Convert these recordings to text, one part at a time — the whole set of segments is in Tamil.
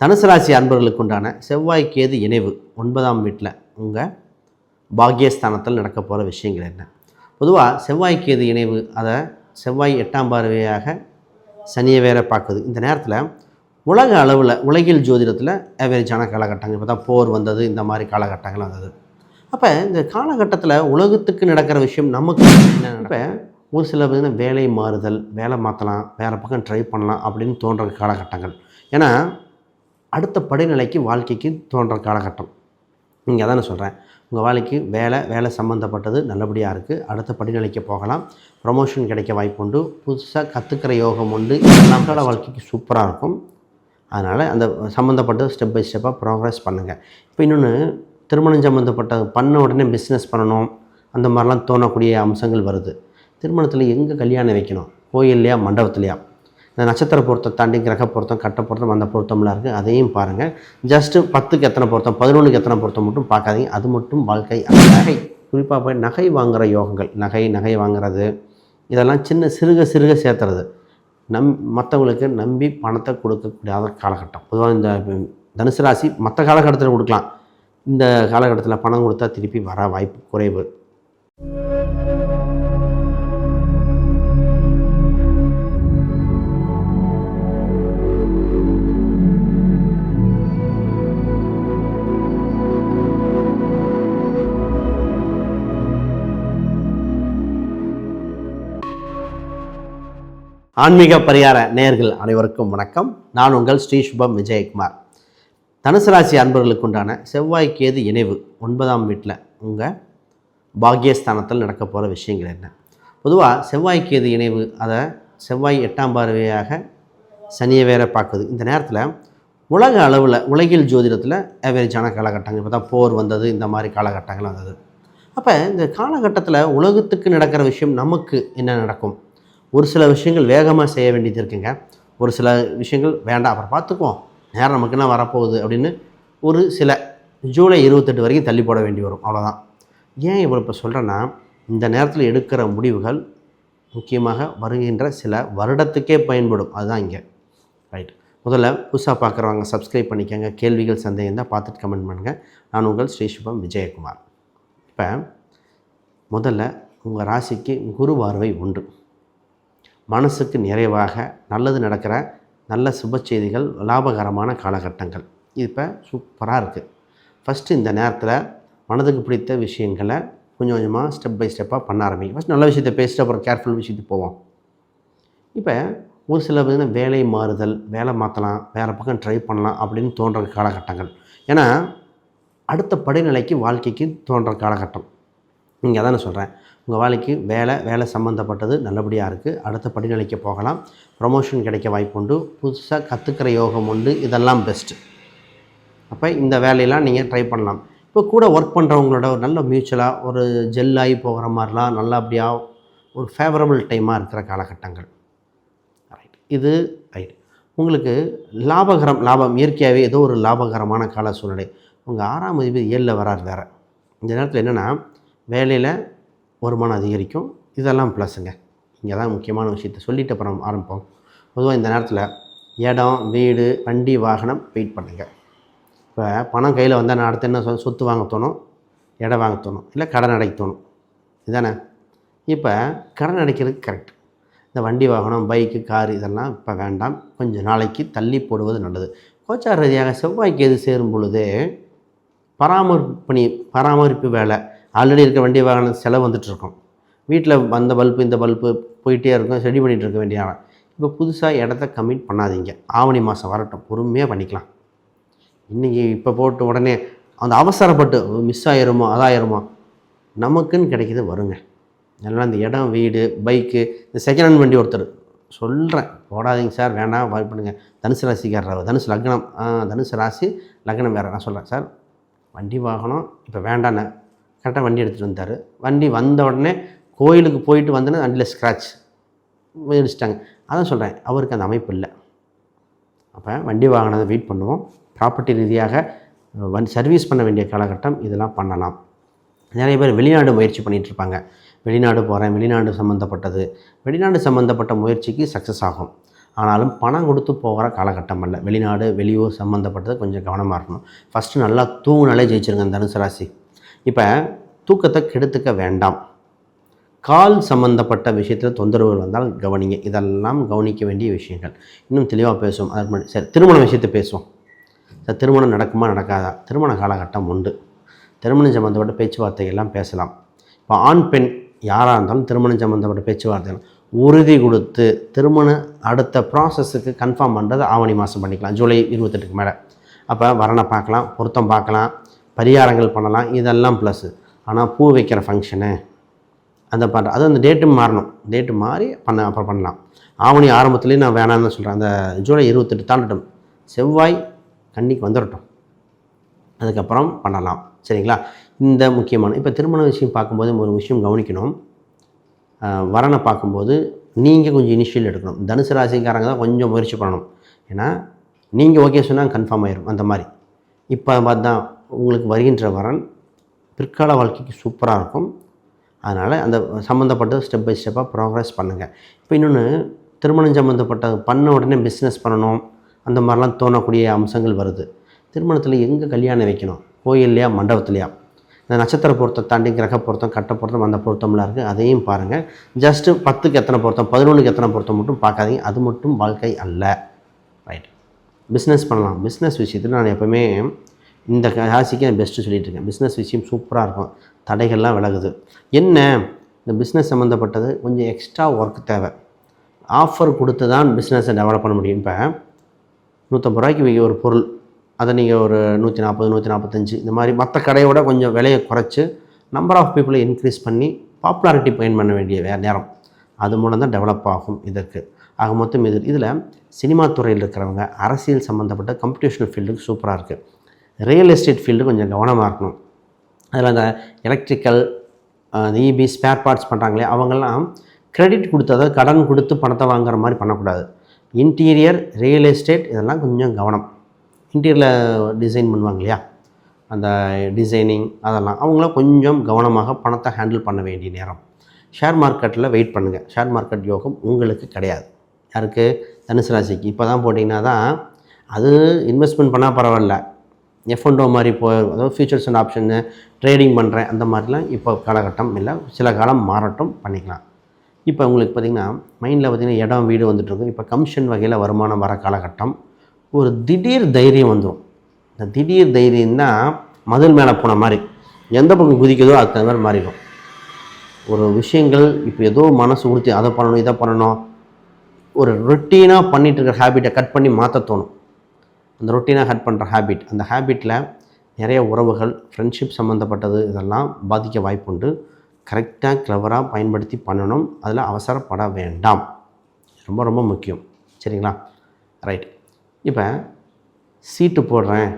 தனுசு ராசி அன்பர்களுக்கு உண்டான செவ்வாய் கேது இணைவு ஒன்பதாம் வீட்டில் உங்கள் பாக்யஸ்தானத்தில் நடக்க போகிற விஷயங்கள் என்ன? பொதுவாக செவ்வாய் கேது இணைவு அதை செவ்வாய் எட்டாம் பார்வையாக சனியை வேற பார்க்குது. இந்த நேரத்தில் உலக அளவில் உலகில் ஜோதிடத்தில் ஆவரேஜான காலகட்டங்கள். இப்போ தான் போர் வந்தது இந்த மாதிரி காலகட்டங்கள் வந்தது. அப்போ இந்த காலகட்டத்தில் உலகத்துக்கு நடக்கிற விஷயம் நமக்கு என்ன இப்போ ஒரு சில பார்த்தீங்கன்னா வேலை மாறுதல் வேலை மாற்றலாம் வேறு பக்கம் ட்ரை பண்ணலாம் அப்படின்னு தோன்ற காலகட்டங்கள். ஏன்னா அடுத்த படிநிலைக்கு வாழ்க்கைக்கு தோன்ற காலகட்டம். நீங்கள் அதான் நான் சொல்கிறேன் உங்கள் வாழ்க்கைக்கு வேலை வேலை சம்மந்தப்பட்டது நல்லபடியாக இருக்குது அடுத்த படிநிலைக்கு போகலாம். ப்ரொமோஷன் கிடைக்க வாய்ப்பு உண்டு. புதுசாக கற்றுக்கிற யோகம் உண்டு. இதெல்லாம் வாழ்க்கைக்கு சூப்பராக இருக்கும். அதனால் அந்த சம்மந்தப்பட்டது ஸ்டெப் பை ஸ்டெப்பாக ப்ரோக்ரஸ் பண்ணுங்கள் இப்போ இன்னொன்று திருமணம் சம்மந்தப்பட்ட பண்ண உடனே பிஸ்னஸ் பண்ணணும். அந்த மாதிரிலாம் தோணக்கூடிய அம்சங்கள் வருது. திருமணத்தில் எங்கே கல்யாணம் வைக்கணும்? கோயில்லையா மண்டபத்துலையா? இந்த நட்சத்திர பொருத்தம் தாண்டி கிரக பொருத்தம் கட்ட பொருத்தம் அந்த பொருத்தம்லாம் இருக்குது அதையும் பாருங்கள் ஜஸ்ட்டு பத்துக்கு எத்தனை பொருத்தம்? பதினொன்றுக்கு எத்தனை பொருத்தம் மட்டும் பார்க்காதீங்க. அது மட்டும் வாழ்க்கை நகை. குறிப்பாக போய் நகை வாங்குகிற யோகங்கள். நகை நகை வாங்குறது இதெல்லாம் சின்ன சிறுக சிறுக சேர்த்துறது. நம் மற்றவங்களுக்கு நம்பி பணத்தை கொடுக்கக்கூடாத காலகட்டம். பொதுவாக இந்த தனுசு ராசி மற்ற காலகட்டத்தில் கொடுக்கலாம். இந்த காலகட்டத்தில் பணம் கொடுத்தா திருப்பி வர வாய்ப்பு குறைவு. ஆன்மீக பரிகார நேர்கள் அனைவருக்கும் வணக்கம். நான் உங்கள் ஸ்ரீ சுபம் விஜயகுமார். தனுசு ராசி அன்பர்களுக்கு உண்டான செவ்வாய் கேது இணைவு ஒன்பதாம் வீட்டில் உங்கள் பாக்யஸ்தானத்தில் நடக்க போகிற விஷயங்கள் என்ன? பொதுவாக செவ்வாய் கேது இணைவு அதை செவ்வாய் எட்டாம் பார்வையாக சனியை வேற பார்க்குது. இந்த நேரத்தில் உலக அளவில் உலகில் ஜோதிடத்தில் ஆவரேஜான காலகட்டங்கள். இப்போ தான் போர் வந்தது இந்த மாதிரி காலகட்டங்கள் வந்தது. அப்போ இந்த காலகட்டத்தில் உலகத்துக்கு நடக்கிற விஷயம் நமக்கு என்ன நடக்கும்? ஒரு சில விஷயங்கள் வேகமாக செய்ய வேண்டியது இருக்குங்க. ஒரு சில விஷயங்கள் வேண்டாம் அப்புறம் பார்த்துக்குவோம். நேரம் நமக்கு என்ன வரப்போகுது அப்படின்னு ஒரு சில ஜூலை இருபத்தெட்டு வரைக்கும் தள்ளி போட வேண்டி வரும். அவ்வளோதான் ஏன் இவ்வளோ இப்போ சொல்கிறேன்னா இந்த நேரத்தில் எடுக்கிற முடிவுகள் முக்கியமாக வருகின்ற சில வருடத்துக்கே பயன்படும். அதுதான் இங்கே. ரைட் முதல்ல புதுசாக பார்க்குறவங்க சப்ஸ்கிரைப் பண்ணிக்கோங்க. கேள்விகள் சந்தேகம் தான் பார்த்துட்டு கமெண்ட் பண்ணுங்கள் நான் உங்கள் ஸ்ரீ சுபம் விஜயகுமார். இப்போ முதல்ல உங்கள் ராசிக்கு குரு பார்வை உண்டு. மனசுக்கு நிறைவாக நல்லது நடக்கிற நல்ல சுப செய்திகள் லாபகரமான காலகட்டங்கள். இது இப்போ சூப்பராக இருக்குது ஃபஸ்ட்டு இந்த நேரத்தில் மனதுக்கு பிடித்த விஷயங்களை கொஞ்சம் கொஞ்சமாக ஸ்டெப் பை ஸ்டெப்பாக பண்ண ஆரம்பிக்கும் ஃபஸ்ட் நல்ல விஷயத்தை பேசிட்டு அப்புறம் கேர்ஃபுல் விஷயத்துக்கு போவோம். இப்போ ஒரு சில பார்த்திங்கன்னா வேலை மாறுதல் வேலை மாற்றலாம் வேறு பக்கம் ட்ரை பண்ணலாம் அப்படின்னு தோன்ற காலகட்டங்கள். ஏன்னா அடுத்த படிநிலைக்கு வாழ்க்கைக்கு தோன்ற காலகட்டம். நீங்கள் தானே சொல்கிறேன் உங்கள் வேலைக்கு வேலை வேலை சம்மந்தப்பட்டது நல்லபடியாக இருக்குது அடுத்த படிநிலைக்கு போகலாம். ப்ரொமோஷன் கிடைக்க வாய்ப்பு உண்டு. புதுசாக கற்றுக்கிற யோகம் உண்டு. இதெல்லாம் பெஸ்ட்டு அப்போ இந்த வேலையெல்லாம் நீங்கள் ட்ரை பண்ணலாம். இப்போ கூட ஒர்க் பண்ணுறவங்களோட ஒரு நல்ல மியூச்சுவலாக ஒரு ஜெல்லாகி போகிற மாதிரிலாம் நல்லபடியாக ஒரு ஃபேவரபிள் டைமாக இருக்கிற காலகட்டங்கள். ரைட் இது ரைட் உங்களுக்கு லாபகரம் லாபம் இயற்கையாகவே ஏதோ ஒரு லாபகரமான கால சூழ்நிலை. உங்கள் ஆறாம் அதிபதி ஏழில் வராது வேறு. இந்த நேரத்தில் என்னென்னா வேலையில் வருமானம் அதிகரிக்கும். இதெல்லாம் ப்ளஸ்ஸுங்க இங்கே தான் முக்கியமான விஷயத்தை சொல்லிட்டு அப்புறம் ஆரம்பிப்போம். பொதுவாக இந்த நேரத்தில் இடம் வீடு வண்டி வாகனம் வெயிட் பண்ணுங்கள் இப்போ பணம் கையில் வந்தால் நான் அடுத்து என்ன சொல் சொத்து வாங்க தோணும்? இடம் வாங்க தோணும். இல்லை கடன் அடைக்க தோணும். இதுதானே இப்போ கடன் அடைக்கிறதுக்கு கரெக்ட் இந்த வண்டி வாகனம் பைக்கு கார் இதெல்லாம் இப்போ வேண்டாம். கொஞ்சம் நாளைக்கு தள்ளி போடுவது நல்லது. கோச்சார் ரீதியாக செவ்வாய்க்கு எது சேரும் பொழுது பராமரிப்பு பணி பராமரிப்பு வேலை ஆல்ரெடி இருக்க வண்டி வாகனம் செலவு வந்துட்டுருக்கும். வீட்டில் அந்த பல்பு இந்த பல்பு போயிட்டே இருக்கும் ரெடி பண்ணிகிட்டு இருக்க வேண்டிய ஆள். இப்போ புதுசாக இடத்த கமிட் பண்ணாதீங்க. ஆவணி மாதம் வரட்டும் பொறுமையாக பண்ணிக்கலாம். இன்றைக்கி இப்போ போட்டு உடனே அந்த அவசரப்பட்டு மிஸ் ஆயிருமோ அதாயிருமோ? நமக்குன்னு கிடைக்கிது வருங்க. எல்லாம் இந்த இடம் வீடு பைக்கு இந்த செகண்ட் ஹேண்ட் வண்டி ஒருத்தர் சொல்கிறேன் போடாதீங்க சார் வேணாம் வாய்ப்பு பண்ணுங்கள் தனுசு ராசிக்காரர் தனுசு லக்னம் ஆ, தனுசு ராசி லக்னம் வேறு நான் சொல்கிறேன் சார். வண்டி வாகனம் இப்போ வேண்டான்னு கரெக்டாக வண்டி எடுத்துகிட்டு வந்தார் வண்டி வந்த உடனே கோயிலுக்கு போயிட்டு வந்தோன்னே வண்டியில் ஸ்க்ராட்ச் இடிச்சிட்டாங்க. அதான் சொல்கிறேன் அவருக்கு அந்த அமைப்பு இல்லை. அப்போ வண்டி வாகனத்தை வெயிட் பண்ணுவோம். ப்ராப்பர்ட்டி ரீதியாக வண்டி சர்வீஸ் பண்ண வேண்டிய காலகட்டம் இதெல்லாம் பண்ணலாம். நிறைய பேர் வெளிநாடு முயற்சி பண்ணிகிட்டு இருப்பாங்க. வெளிநாடு போகிறேன் வெளிநாடு சம்மந்தப்பட்டது வெளிநாடு சம்மந்தப்பட்ட முயற்சிக்கு சக்ஸஸ் ஆகும். ஆனாலும் பணம் கொடுத்து போகிற காலகட்டம் அல்ல. வெளிநாடு வெளியூர் சம்மந்தப்பட்டது கொஞ்சம் கவனமாக இருக்கணும். ஃபஸ்ட்டு நல்லா தூங்குனாலே ஜெயிச்சிருங்க தனுசு ராசி. இப்போ தூக்கத்தை கெடுத்துக்க வேண்டாம். கால் சம்பந்தப்பட்ட விஷயத்தில் தொந்தரவுகள் வந்தால் கவனிங்க. இதெல்லாம் கவனிக்க வேண்டிய விஷயங்கள். இன்னும் தெளிவாக பேசுவோம். அதுக்கு முன்னாடி சரி திருமண விஷயத்தை பேசுவோம். சார் திருமணம் நடக்குமா நடக்காதா? திருமண காலகட்டம் உண்டு. திருமணம் சம்மந்தப்பட்ட பேச்சுவார்த்தைகள்லாம் பேசலாம். இப்போ ஆண் பெண் யாராக இருந்தாலும் திருமணம் சம்மந்தப்பட்ட பேச்சுவார்த்தைகள் உறுதி கொடுத்து திருமணம் அடுத்த ப்ராசஸுக்கு கன்ஃபார்ம் பண்ணுறது ஆவணி மாதம் பண்ணிக்கலாம். ஜூலை இருபத்தெட்டுக்கு மேலே. அப்போ வரனை பார்க்கலாம் பொருத்தம் பார்க்கலாம். பரிகாரங்கள் பண்ணலாம். இதெல்லாம் ப்ளஸ்ஸு ஆனால் பூ வைக்கிற ஃபங்க்ஷனு அந்த பண்ணுற அது அந்த டேட்டு மாறணும். டேட்டு மாறி பண்ண அப்புறம் பண்ணலாம். ஆவணி ஆரம்பத்துலேயே நான் வேணாம்னு சொல்கிறேன் அந்த ஜூலை இருபத்தெட்டு தாண்டட்டும். செவ்வாய் கன்னிக்கு வந்துடட்டும் அதுக்கப்புறம் பண்ணலாம். சரிங்களா? இந்த முக்கியமான இப்போ திருமண விஷயம் பார்க்கும்போது ஒரு விஷயம் கவனிக்கணும். வரனை பார்க்கும்போது நீங்கள் கொஞ்சம் இனிஷியல் எடுக்கணும். தனுசு ராசிக்காரங்க தான் கொஞ்சம் முயற்சி பண்ணணும். ஏன்னா நீங்கள் ஓகே சொன்னால் கன்ஃபார்ம் ஆயிரும். அந்த மாதிரி. இப்போ பார்த்தா உங்களுக்கு வருகின்ற வரன். பிற்கால வாழ்க்கைக்கு சூப்பராக இருக்கும். அதனால் அந்த சம்மந்தப்பட்ட ஸ்டெப் பை ஸ்டெப்பாக ப்ராக்ரஸ் பண்ணுங்கள் இப்போ இன்னொன்று திருமணம் சம்மந்தப்பட்ட பண்ண உடனே பிஸ்னஸ் பண்ணணும். அந்த மாதிரிலாம் தோணக்கூடிய அம்சங்கள் வருது. திருமணத்தில் எங்கே கல்யாணம் வைக்கணும்? கோயில்லையா மண்டபத்துலையா? இந்த நட்சத்திர பொருத்தம் தாண்டி கிரக பொருத்தம் கட்ட பொருத்தம் அந்த பொருத்தம்லாம் இருக்குது அதையும் பாருங்கள் ஜஸ்ட்டு பத்துக்கு எத்தனை பொருத்தம்? பதினொன்றுக்கு எத்தனை பொருத்தம் மட்டும் பார்க்காதீங்க. அது மட்டும் வாழ்க்கை அல்ல. பிஸ்னஸ் பண்ணலாம். பிஸ்னஸ் விஷயத்தில் நான் எப்போவுமே இந்த ராசிக்கு நான் பெஸ்ட்டு சொல்லிட்டு இருக்கேன் பிஸ்னஸ் விஷயம் சூப்பராக இருக்கும். தடைகள்லாம் விலகுது. என்ன? இந்த பிஸ்னஸ் சம்மந்தப்பட்டது கொஞ்சம் எக்ஸ்ட்ரா ஒர்க் தேவை. ஆஃபர் கொடுத்து தான் பிஸ்னஸை டெவலப் பண்ண முடியும். இப்போ நூற்றம்பது ரூபாய்க்கு விற்க ஒரு பொருள் அதை நீங்கள் ஒரு நூற்றி நாற்பது நூற்றி நாற்பத்தஞ்சு இந்த மாதிரி மற்ற கடையோட கொஞ்சம் விலையை குறைச்சி நம்பர் ஆஃப் பீப்புளை இன்க்ரீஸ் பண்ணி பாப்புலாரிட்டி பயன் பண்ண வேண்டிய வே நேரம். அது மூலம் தான் டெவலப் ஆகும் இதற்கு. ஆக மொத்தம் இது இதில் சினிமா துறையில் இருக்கிறவங்க அரசியல் சம்மந்தப்பட்ட கம்ப்யூட்டேஷனல் ஃபீல்டுக்கு சூப்பராக இருக்குது ரியல் எஸ்டேட் ஃபீல்டு கொஞ்சம் கவனமாக இருக்கணும். அதில் அந்த எலக்ட்ரிக்கல் இபி ஸ்பேர் பார்ட்ஸ் பண்ணுறாங்களே அவங்கெல்லாம் கிரெடிட் கொடுத்து அதாவது கடன் கொடுத்து பணத்தை வாங்குற மாதிரி பண்ணக்கூடாது. இன்டீரியர் ரியல் எஸ்டேட் இதெல்லாம் கொஞ்சம் கவனம். இன்டீரியரில் டிசைன் பண்ணுவாங்க இல்லையா? அந்த டிசைனிங் அதெல்லாம் அவங்களாம் கொஞ்சம் கவனமாக பணத்தை ஹேண்டில் பண்ண வேண்டிய நேரம். ஷேர் மார்க்கெட்டில் வெயிட் பண்ணுங்கள் ஷேர் மார்க்கெட் யோகம் உங்களுக்கு கிடையாது. யாருக்கு? தனுசு ராசிக்கு. இப்போ தான் போட்டிங்கன்னா தான் அது இன்வெஸ்ட்மெண்ட் பண்ணால் பரவாயில்ல எஃப்என்டோ மாதிரி போ அதாவது ஃபியூச்சர்ஸ் அண்ட் ஆப்ஷனு ட்ரேடிங் பண்ணுறேன் அந்த மாதிரிலாம் இப்போ காலகட்டம் இல்லை. சில காலம் மாறட்டும் பண்ணிக்கலாம். இப்போ உங்களுக்கு பார்த்திங்கன்னா மைண்டில் பார்த்திங்கன்னா இடம் வீடு வந்துட்டுருக்கும். இப்போ கமிஷன் வகையில் வருமானம் வர காலகட்டம். ஒரு திடீர் தைரியம் வந்துடும் இந்த திடீர் தைரியம்னா மதில் மேலே போன மாதிரி எந்த பக்கம் குதிக்குதோ அதுக்கு தகுந்த மாதிரி மாறிடும். ஒரு விஷயங்கள் இப்போ ஏதோ மனசு உறுத்தி அதை பண்ணணும் இதை பண்ணணும் ஒரு ரொட்டீனாக பண்ணிட்டு இருக்கிற ஹேபிட்டை கட் பண்ணி மாற்ற தோணும். அந்த ரொட்டீனாக கட் பண்ணுற ஹேபிட் அந்த ஹேபிட்டில் நிறைய உறவுகள் ஃப்ரெண்ட்ஷிப் சம்மந்தப்பட்டது இதெல்லாம் பாதிக்க வாய்ப்புண்டு. கரெக்டாக கிளவராக பயன்படுத்தி பண்ணணும். அதில் அவசரப்பட வேண்டாம். ரொம்ப ரொம்ப முக்கியம். சரிங்களா? ரைட் இப்போ சீட்டு போடுறேன்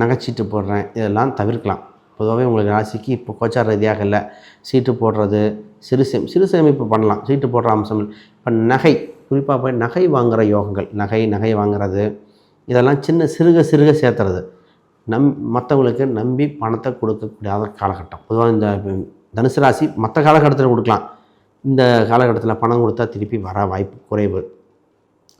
நகைச்சீட்டு போடுறேன் இதெல்லாம் தவிர்க்கலாம். பொதுவாகவே உங்களுக்கு ராசிக்கு இப்போ கோச்சார ரீதியாக இல்லை. சீட்டு போடுறது சிறு சேமி சிறு சேமிப்பு பண்ணலாம். சீட்டு போடுற அம்சம் இப்போ நகை குறிப்பாக போய் நகை வாங்குகிற யோகங்கள் நகை நகை வாங்குறது இதெல்லாம் சின்ன சிறுக சிறுக சேர்த்துறது. நம் மற்றவங்களுக்கு நம்பி பணத்தை கொடுக்கக்கூடிய காலகட்டம். பொதுவாக இந்த தனுசு ராசி மற்ற காலகட்டத்தில் கொடுக்கலாம். இந்த காலகட்டத்தில் பணம் கொடுத்தா திருப்பி வர வாய்ப்பு குறைவு.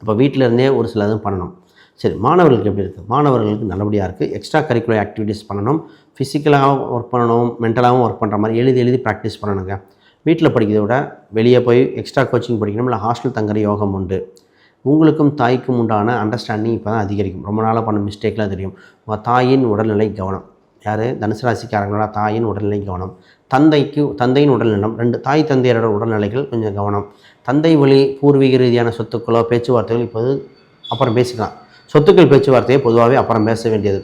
அப்போ வீட்டில் இருந்தே ஒரு சில இதுவும் பண்ணணும். சரி மாணவர்களுக்கு எப்படி இருக்குது மாணவர்களுக்கு நல்லபடியாக இருக்குது எக்ஸ்ட்ரா கரிக்குலர் ஆக்டிவிட்டீஸ் பண்ணணும். ஃபிசிக்கலாகவும் ஒர்க் பண்ணணும். மென்டலாகவும் ஒர்க் பண்ணுற மாதிரி எழுதி எழுதி ப்ராக்டிஸ் பண்ணணுங்க. வீட்டில் படிக்கிறத விட வெளியே போய் எக்ஸ்ட்ரா கோச்சிங் படிக்கணும் இல்லை ஹாஸ்டல் தங்குற யோகம் உண்டு. உங்களுக்கும் தாய்க்கும் உண்டான அண்டர்ஸ்டாண்டிங் இப்போ தான் அதிகரிக்கும். ரொம்ப நாளாக பண்ண மிஸ்டேக்லாம் தெரியும். உங்கள் தாயின் உடல்நிலை கவனம். யார்? தனுசு ராசிக்காரங்களோட தாயின் உடல்நிலை கவனம். தந்தைக்கு தந்தையின் உடல்நலம். ரெண்டு தாய் தந்தையரோட உடல்நிலைகள் கொஞ்சம் கவனம். தந்தை வழி பூர்வீக ரீதியான சொத்துக்களோ பேச்சுவார்த்தைகள் இப்போது அப்புறம் பேசிக்கலாம். சொத்துக்கள் பேச்சுவார்த்தையை பொதுவாகவே அப்புறம் பேச வேண்டியது.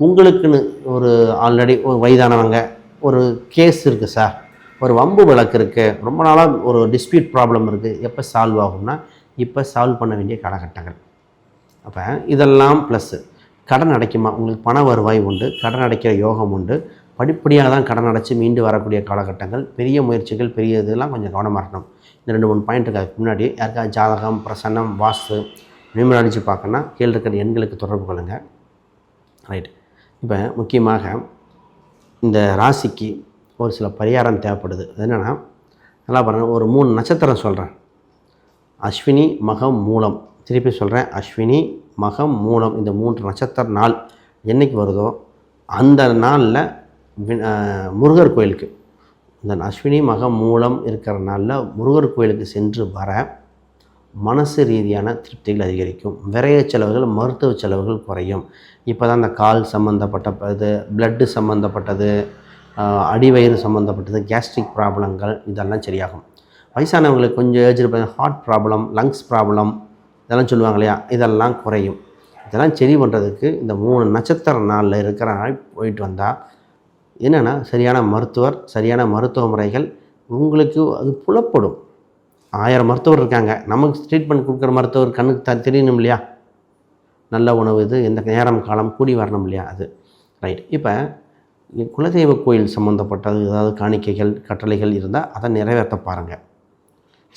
உங்களுக்குன்னு ஒரு ஆல்ரெடி ஒரு வயதானவங்க ஒரு கேஸ் இருக்குது சார் ஒரு வம்பு வழக்கு இருக்குது ரொம்ப நாளாக ஒரு டிஸ்பியூட் ப்ராப்ளம் இருக்குது எப்போ சால்வ் ஆகும்னா இப்போ சால்வ் பண்ண வேண்டிய காலகட்டங்கள். அப்போ இதெல்லாம் ப்ளஸ்ஸு கடன் அடைக்குமா? உங்களுக்கு பண வருவாய் உண்டு கடன் அடைக்கிற யோகம் உண்டு. படிப்படியாக தான் கடன் அடைச்சி மீண்டு வரக்கூடிய காலகட்டங்கள். பெரிய முயற்சிகள் பெரிய இதெல்லாம் கொஞ்சம் கவனமாக இருக்கணும். இந்த ரெண்டு மூணு பாயிண்ட் இருக்கு முன்னாடி யாருக்காவது ஜாதகம் பிரசன்னம் வாஸ்து நியூமராலஜி பார்க்கணுன்னா கீழே இருக்கிற எண்களுக்கு தொடர்பு கொள்ளுங்கள் ரைட் இப்போ முக்கியமாக இந்த ராசிக்கு ஒரு சில பரிகாரம் தேவைப்படுது. அது என்னென்னா நல்லா பாருங்கள் ஒரு மூணு நட்சத்திரம் சொல்கிறேன் அஸ்வினி மகம் மூலம். திருப்பி சொல்கிறேன் அஸ்வினி மகம் மூலம். இந்த மூன்று நட்சத்திர நாள் என்னைக்கு வருதோ அந்த நாளில் முருகர் கோயிலுக்கு. இந்த அஸ்வினி மகம் மூலம் இருக்கிற நாளில் முருகர் கோயிலுக்கு சென்று வர மனசு ரீதியான திருப்திகள் அதிகரிக்கும். விரைய செலவுகள் மருத்துவ செலவுகள் குறையும். இப்போ தான் அந்த கால் சம்மந்தப்பட்ட இது பிளட்டு சம்மந்தப்பட்டது அடிவயிறு சம்மந்தப்பட்டது கேஸ்ட்ரிக் ப்ராப்ளங்கள் இதெல்லாம் சரியாகும். வயசானவங்களுக்கு கொஞ்சம் age heart problem lungs problem இதெல்லாம் சொல்லுவாங்க இல்லையா? இதெல்லாம் குறையும். இதெல்லாம் சரி பண்ணுறதுக்கு இந்த மூணு நட்சத்திர நாளில் இருக்கிற நாள் போயிட்டு வந்தால் என்னென்னா சரியான மருத்துவர் சரியான மருத்துவ முறைகள் உங்களுக்கு அது புலப்படும். ஆயிரம் மருத்துவர் இருக்காங்க. நமக்கு ட்ரீட்மெண்ட் கொடுக்குற மருத்துவர் கண்ணுக்கு த தெரியணும் இல்லையா? நல்ல உணவு இது எந்த நேரம் காலம் கூடி வரணும் இல்லையா அது? ரைட் இப்போ குலதெய்வ கோயில் சம்மந்தப்பட்டது ஏதாவது காணிக்கைகள் கட்டளைகள் இருந்தால் அதை நிறைவேற்ற பாருங்கள்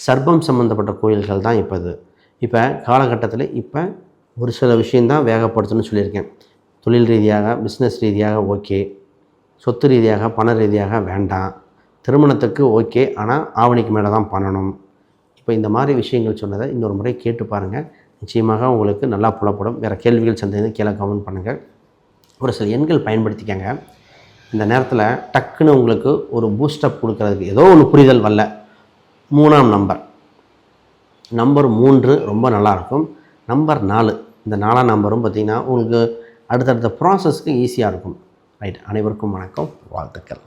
சர்ப்பம் சம்மந்தப்பட்ட கோயில்கள் தான் இப்போ இது. இப்போ காலகட்டத்தில் இப்போ ஒரு சில விஷயந்தான் வேகப்படுத்தணும்னு சொல்லியிருக்கேன். தொழில் ரீதியாக பிஸ்னஸ் ரீதியாக ஓகே. சொத்து ரீதியாக பண ரீதியாக வேண்டாம். திருமணத்துக்கு ஓகே ஆனால் ஆவணிக்கு மேலே தான் பண்ணணும். இப்போ இந்த மாதிரி விஷயங்கள் சொன்னதை இன்னொரு முறை கேட்டு பாருங்கள் நிச்சயமாக உங்களுக்கு நல்லா புலப்படும். வேறு கேள்விகள் சந்தேகம் கீழே கமெண்ட் பண்ணுங்கள் ஒரு சில எண்கள் பயன்படுத்திக்கங்க. இந்த நேரத்தில் டக்குன்னு உங்களுக்கு ஒரு பூஸ்டப் கொடுக்கறதுக்கு ஏதோ ஒன்று புரிதல் வரல. மூணாம் நம்பர் நம்பர் மூன்று ரொம்ப நல்லாயிருக்கும் நம்பர் நாலு. இந்த நாலாம் நம்பரும் பார்த்திங்கன்னா உங்களுக்கு அடுத்தடுத்த ப்ராசஸ்க்கு ஈஸியாக இருக்கும். ரைட் அனைவருக்கும் வணக்கம். வாழ்த்துக்கள்.